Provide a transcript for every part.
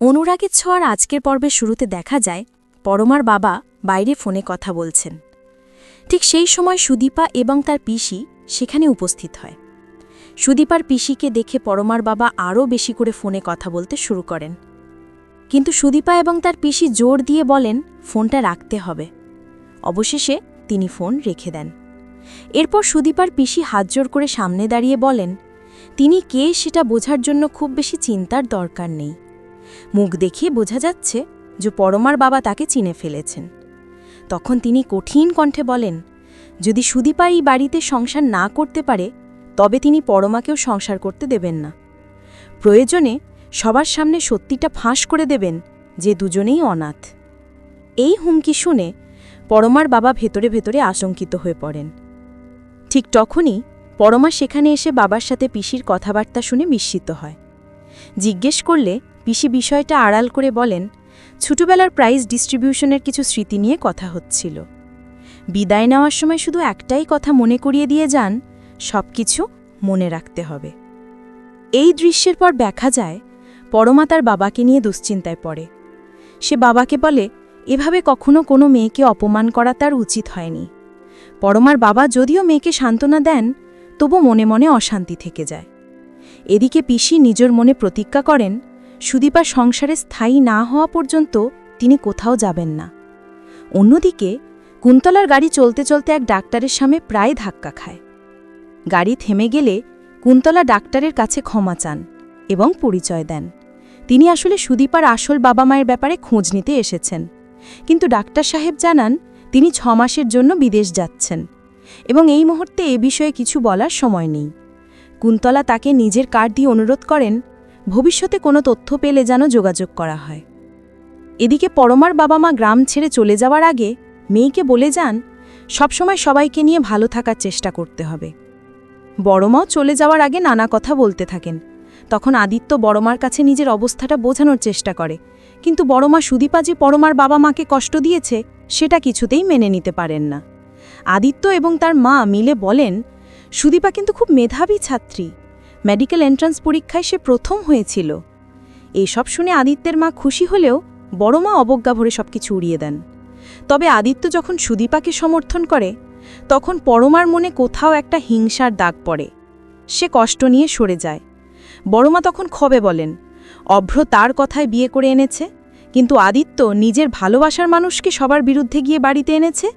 অনুরাগের ছোঁয়ার আজকের পর্বের শুরুতে দেখা যায়, পরমার বাবা বাইরে ফোনে কথা বলছেন। ঠিক সেই সময় সুদীপা এবং তার পিসি সেখানে উপস্থিত হয়। সুদীপার পিসিকে দেখে পরমার বাবা আরও বেশি করে ফোনে কথা বলতে শুরু করেন। কিন্তু সুদীপা এবং তার পিসি জোর দিয়ে বলেন, ফোনটা রাখতে হবে। অবশেষে তিনি ফোন রেখে দেন। এরপর সুদীপার পিসি হাত জোর করে সামনে দাঁড়িয়ে বলেন, তিনি কে সেটা বোঝার জন্য খুব বেশি চিন্তার দরকার নেই। মুখ দেখিয়ে বোঝা যাচ্ছে যে পরমার বাবা তাকে চিনে ফেলেছেন। তখন তিনি কঠিন কণ্ঠে বলেন, যদি সুদীপা এই বাড়িতে সংসার না করতে পারে, তবে তিনি পরমাকেও সংসার করতে দেবেন না। প্রয়োজনে সবার সামনে সত্যিটা ফাঁস করে দেবেন যে দুজনেই অনাথ। এই হুমকি শুনে পরমার বাবা ভেতরে ভেতরে আশঙ্কিত হয়ে পড়েন। ঠিক তখনই পরমা সেখানে এসে বাবার সাথে পিসির কথাবার্তা শুনে বিস্মিত হয়। জিজ্ঞেস করলে পিসি বিষয়টা আড়াল করে বলেন, ছোটবেলার প্রাইজ ডিস্ট্রিবিউশনের কিছু স্মৃতি নিয়ে কথা হচ্ছিল। বিদায় নেওয়ার সময় শুধু একটাই কথা মনে করিয়ে দিয়ে যান সব কিছু মনে রাখতে হবে। এই দৃশ্যের পর দেখা যায়, পরমা তার বাবাকে নিয়ে দুশ্চিন্তায় পড়ে। সে বাবাকে বলে, এভাবে কখনো কোনো মেয়েকে অপমান করা তার উচিত হয়নি। পরমার বাবা যদিও মেয়েকে সান্ত্বনা দেন, তবু মনে মনে অশান্তি থেকে যায়। এদিকে পিসি নিজের মনে প্রতিজ্ঞা করেন সুদীপা সংসারে স্থায়ী না হওয়া পর্যন্ত তিনি কোথাও যাবেন না। অন্যদিকে, কুন্তলার গাড়ি চলতে চলতে এক ডাক্তারের সামনে প্রায় ধাক্কা খায়। গাড়ি থেমে গেলে কুন্তলা ডাক্তারের কাছে ক্ষমা চান এবং পরিচয় দেন। তিনি আসলে সুদীপার আসল বাবা মায়ের ব্যাপারে খোঁজ নিতে এসেছেন। কিন্তু ডাক্তার সাহেব জানান, তিনি ছ মাসের জন্য বিদেশ যাচ্ছেন এবং এই মুহূর্তে এ বিষয়ে কিছু বলার সময় নেই। কুন্তলা তাকে নিজের কার্ড দিয়ে অনুরোধ করেন ভবিষ্যতে কোনো তথ্য পেলে যেন যোগাযোগ করা হয়। এদিকে পরমার বাবা মা গ্রাম ছেড়ে চলে যাওয়ার আগে মেয়েকে বলে যান, সবসময় সবাইকে নিয়ে ভালো থাকার চেষ্টা করতে হবে। বড়মাও চলে যাওয়ার আগে নানা কথা বলতে থাকেন। তখন আদিত্য বড়মার কাছে নিজের অবস্থাটা বোঝানোর চেষ্টা করে। কিন্তু বড়মা সুদীপা যে পরমার বাবা মাকে কষ্ট দিয়েছে, সেটা কিছুতেই মেনে নিতে পারেন না। আদিত্য এবং তার মা মিলে বলেন, সুদীপা কিন্তু খুব মেধাবী ছাত্রী। মেডিকেল এন্ট্রান্স পরীক্ষায় সে প্রথম হয়েছিল। এসব শুনে আদিত্যের মা খুশি হলেও বড় মা অবজ্ঞা ভরে সবকিছু উড়িয়ে দেন। তবে আদিত্য যখন সুদীপাকে সমর্থন করে, তখন পরমার মনে কোথাও একটা হিংসার দাগ পড়ে। সে কষ্ট নিয়ে সরে যায়। বড়মা তখন খবে বলেন, অভ্র তার কথায় বিয়ে করে এনেছে, কিন্তু আদিত্য নিজের ভালোবাসার মানুষকে সবার বিরুদ্ধে গিয়ে বাড়িতে এনেছে?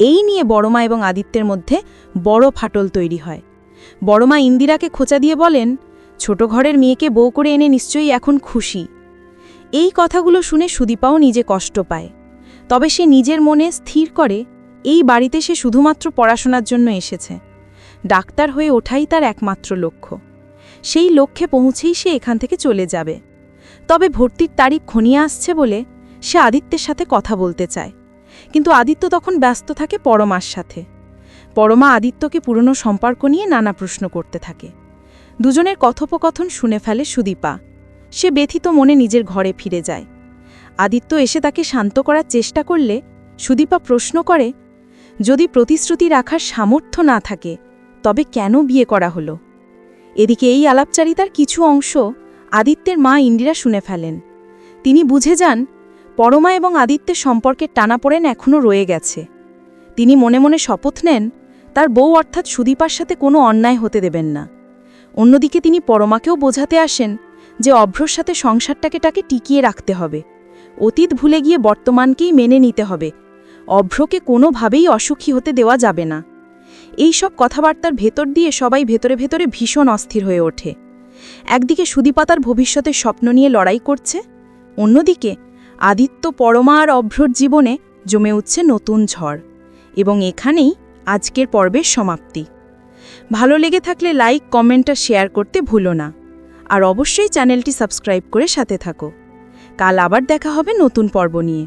এই নিয়ে বড়মা এবং আদিত্যের মধ্যে বড় ফাটল তৈরি হয়। বড়মা ইন্দিরাকে খোঁচা দিয়ে বলেন, ছোট ঘরের মেয়েকে বউ করে এনে নিশ্চয়ই এখন খুশি। এই কথাগুলো শুনে সুদীপাও নিজে কষ্ট পায়। তবে সে নিজের মনে স্থির করে, এই বাড়িতে সে শুধুমাত্র পড়াশোনার জন্য এসেছে। ডাক্তার হয়ে ওঠাই তার একমাত্র লক্ষ্য। সেই লক্ষ্যে পৌঁছেই সে এখান থেকে চলে যাবে। তবে ভর্তির তারিখ ঘনিয়ে আসছে বলে সে আদিত্যের সাথে কথা বলতে চায়। কিন্তু আদিত্য তখন ব্যস্ত থাকে পরমার সাথে। পরমা আদিত্যকে পুরনো সম্পর্ক নিয়ে নানা প্রশ্ন করতে থাকে। দুজনের কথোপকথন শুনে ফেলে সুদীপা। সে ব্যথিত মনে নিজের ঘরে ফিরে যায়। আদিত্য এসে তাকে শান্ত করার চেষ্টা করলে সুদীপা প্রশ্ন করে, যদি প্রতিশ্রুতি রাখার সামর্থ্য না থাকে, তবে কেন বিয়ে করা হলো? এদিকে এই আলাপচারিতার কিছু অংশ আদিত্যের মা ইন্দিরা শুনে ফেলেন। তিনি বুঝে যান, পরমা এবং আদিত্যের সম্পর্কের টানাপোড়েন এখনও রয়ে গেছে। তিনি মনে মনে শপথ নেন তার বউ অর্থাৎ সুদীপার সাথে কোনো অন্যায় হতে দেবেন না। অন্যদিকে তিনি পরমাকেও বোঝাতে আসেন যে অভ্রর সাথে সংসারটাকে তাকে টিকিয়ে রাখতে হবে। অতীত ভুলে গিয়ে বর্তমানকেই মেনে নিতে হবে। অভ্রকে কোনোভাবেই অসুখী হতে দেওয়া যাবে না। এই সব কথাবার্তার ভেতর দিয়ে সবাই ভেতরে ভেতরে ভীষণ অস্থির হয়ে ওঠে। একদিকে সুদীপাতার ভবিষ্যতের স্বপ্ন নিয়ে লড়াই করছে, অন্যদিকে আদিত্য পরমা আর অভ্রর জীবনে জমে উঠছে নতুন ঝড়। এবং এখানেই আজকের পর্বের সমাপ্তি। ভালো লেগে থাকলে লাইক, কমেন্ট আর শেয়ার করতে ভুলো না। আর অবশ্যই চ্যানেলটি সাবস্ক্রাইব করে সাথে থাকো। কাল আবার দেখা হবে নতুন পর্ব নিয়ে।